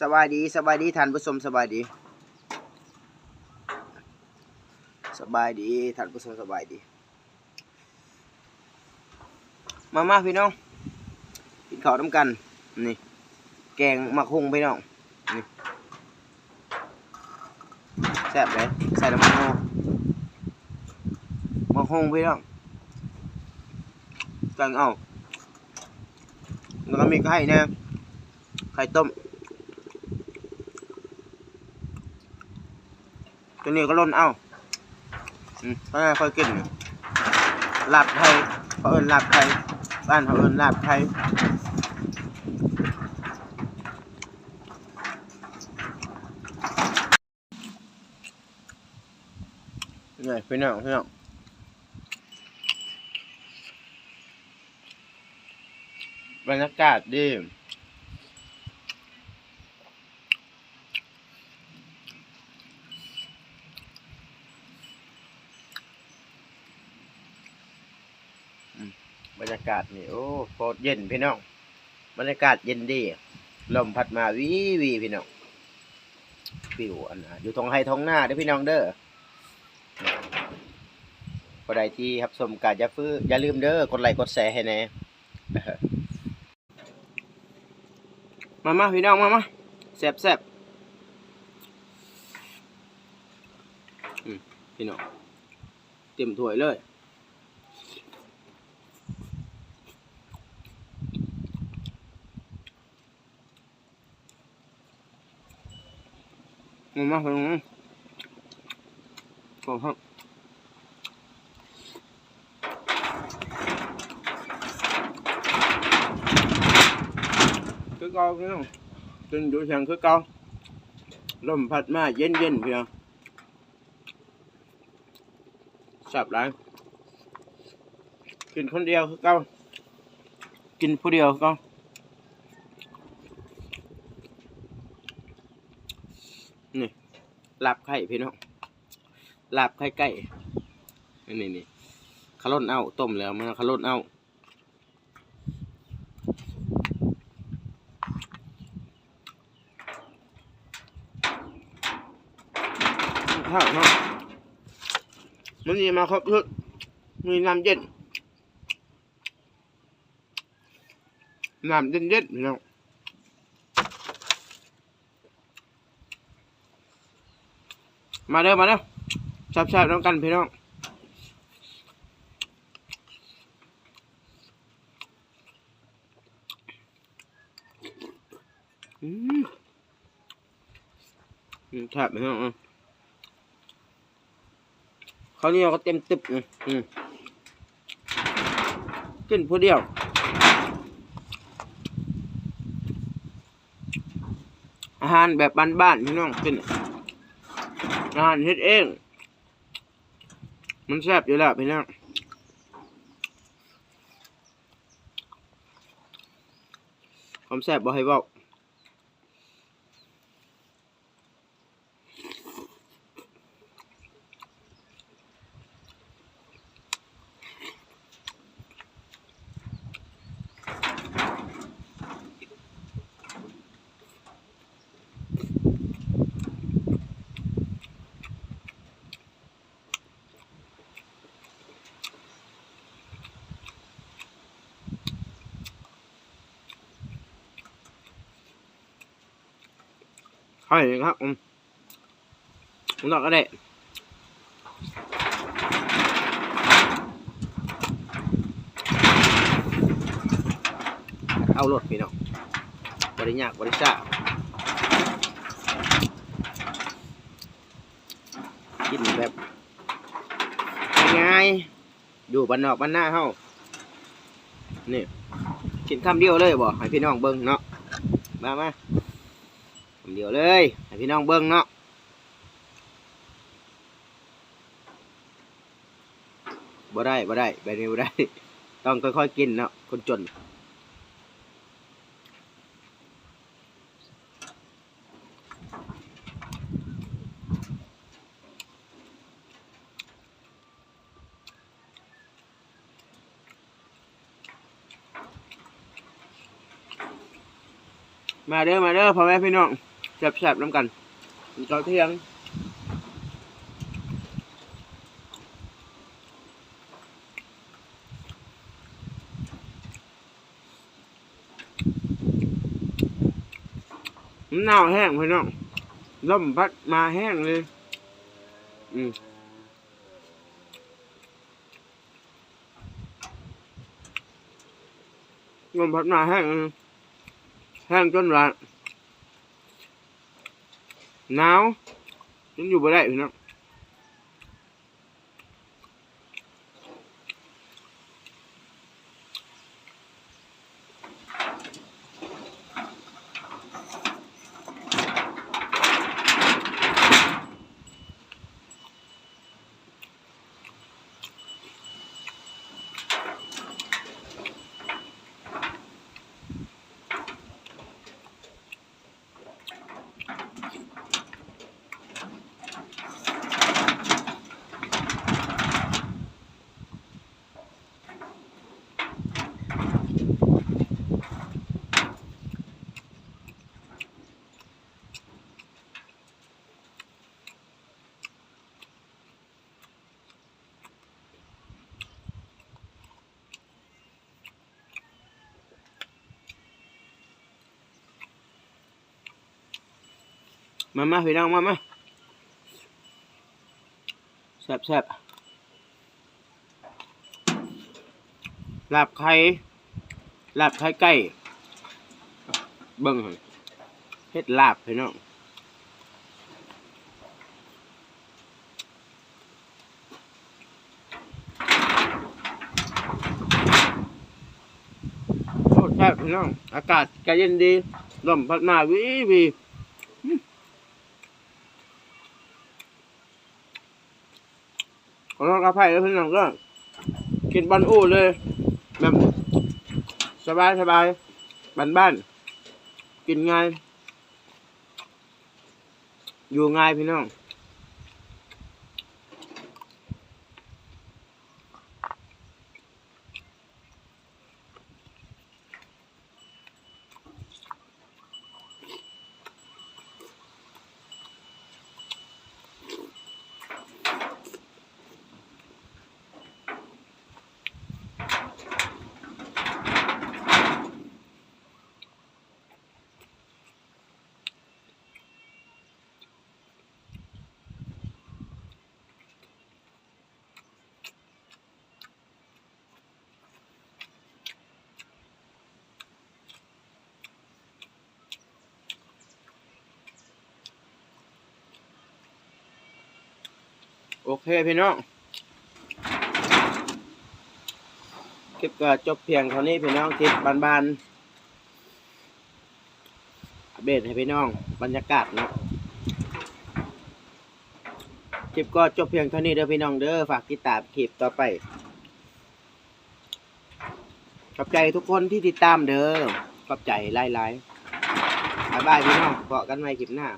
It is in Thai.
สบายดีสบายดีท่านผู้ชมสบายดี สบายดีท่านผู้ชมสบายดี มามาพี่น้องกินข้าวน้ำกันนี่แกงมักฮุงพี่น้องนี่แซ่บเลยใส่น้ำมันโมมักฮุงพี่น้องแกงเอาแล้วก็มีไข่น่ไข่ต้ม ตัวนี้ก็ล้นเอาอืมเพรางั้นค่อยกินนี่ลาบไทยเขาเอิ้นลาบไทยบ้านเขาเอิ้นลาบไทยนี่พี่น้องพี่น้องบรรยากาศดี บรรยากาศนี่โอ้โคตรเย็นพี่น้อง บรรยากาศเย็นดี ลมพัดมาวีวีพี่น้องฟิวอันนะอยู่ทงไฮทองหน้าเด้อพี่น้องเด้อผู้ใดที่รับชมกาอย่าฟื้ออย่าลืมเด้อกดไลค์กดแชร์ให้แน่มามาพี่น้องมามาแซ่บแซ่บพี่น้องเต็มถ้วยเลย มามาพี่น้องขอบคุณคือเก่าพี่น้องกินอยู่เชียงคือเก่าลมพัดมาเย็นเย็นๆพี่น้องสับหลายกินคนเดียวคือเก่ากินผู้เดียวก่านี่ลาบไข่พี่น้องลาบไข่ไก่นี่นี่ขลุ่นเอาต้มแล้วมันขลุ่นเอาข้าวเนาะมันมีมาครบชุดมีน้ำเย็นน้ำเย็นเย็นพี่น้อง มาเด้อมาเด้อแซ่บๆน้องกันพี่น้องอืมแบพี่น้องอะเขาเนี่ยวก็เต็มตึบอืมอืมกินผู้เดียวอาหารแบบบ้านๆพี่น้องกิน อาหารเฮ็ดเอง มันแซ่บอยู่แล้วพี่น้องความแซ่บบ่ให้บอก ให้ครับอืมผมตอกก็ได้เอารถพี่น้องบริยากบริซ่ากินแบบง่ายอยู่บ้านนอกบ้านหน้าเฮานี่กินคำเดียวเลยบ่ให้พี่น้องเบิ่งเนาะมามา ดียวเลยให้พี่น้องเบิ้งเนาะบ่ได้บ่ได้แบบนี้บ่ได้ ต้องค่อยๆกินเนาะคนจนมาเด้อมาเด้อพ่อแม่พี่น้อง แซ่บๆน้ำกันกินข้าเที่ยงมันหนาวแห้งพี่น้องลมพัดมาแห้งเลย อืมลมพัดมาแห้งแห้งจนว่า หนาวจนอยู่บ่ได้พี่น้อง มามาพี่น้องมามาแซ่บแซ่บลาบไข่ลาบไข่ไก่เบิ่งเฮ็ดลาบพี่น้องแซ่บพี่น้อง อากาศก็เย็นดีลมพัดมาวิวี อืมขอโทษครับไผ่แล้วพี่น้องก็กินบอลอู้เลย แบบสบายสบายบ้านบ้านๆกินง่าย อยู่ง่ายพี่น้อง โอเคพี่น้องคลิปก็จบเพียงเท่านี้พี่น้องคลิปบานๆอัปเดตให้พี่น้องบรรยากาศเนาะคลิปก็จบเพียงเท่านี้เด้อพี่น้องเด้อฝากติดตามคลิปต่อไปขอบใจทุกคนที่ติดตามเด้อขอบใจไล่ๆบายบายพี่น้องเกาะกันใหม่คลิปหน้า